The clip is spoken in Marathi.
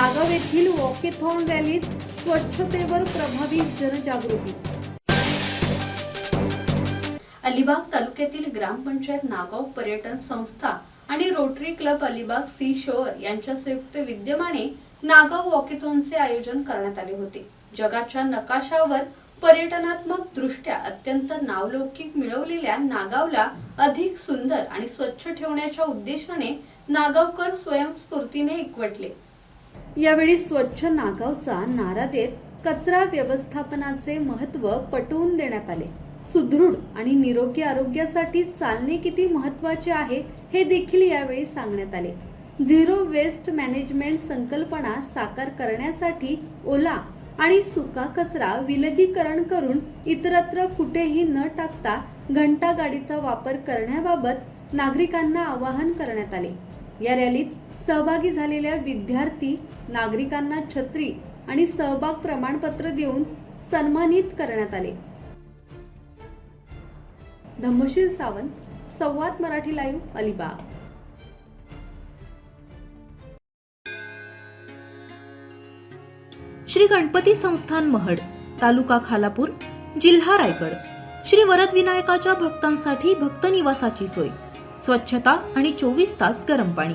नागाव येथील वॉकेथॉन रॅलीत स्वच्छतेवर प्रभावी जनजागृती. अलिबाग तालुक्यातील ग्रामपंचायत नागाव पर्यटन संस्था आणि Rotary club Alibag sea shore यांच्या संयुक्त विद्यमाने नागाव वॉकेथॉनचे आयोजन करण्यात आले होते. जगाच्या नकाशावर पर्यटनात्मक दृष्ट्या अत्यंत नावलौकिक मिळवलेल्या नागावला अधिक सुंदर आणि स्वच्छ ठेवण्याच्या उद्देशाने नागावकर स्वयंस्फूर्तीने एकवटले. यावेळी स्वच्छ नागावचा नारा देत कचरा व्यवस्थापनाचे महत्त्व पटवून देण्यात आले. सुदृढ आणि निरोगी आरोग्यासाठी चालणे किती महत्त्वाचे आहे हे देखील यावेळी सांगण्यात आले. झिरो वेस्ट मॅनेजमेंट संकल्पना साकार करण्यासाठी ओला आणि सुका कचरा विलगीकरण करून इतरत्र कुठेही न टाकता घंटा गाडीचा वापर करण्याबाबत नागरिकांना आवाहन करण्यात आले. या रॅलीत सहभागी झालेल्या विद्यार्थी नागरिकांना छत्री आणि सहभाग प्रमाणपत्र देऊन सन्मानित करण्यात आले. धम्मशील सावंत संवाद मराठी लाईव्ह अलिबाग. श्री गणपती संस्थान महड तालुका खालापूर जिल्हा रायगड. श्री वरद विनायकाच्या भक्तांसाठी भक्त निवासाची सोय. स्वच्छता आणि चोवीस तास गरम पाणी.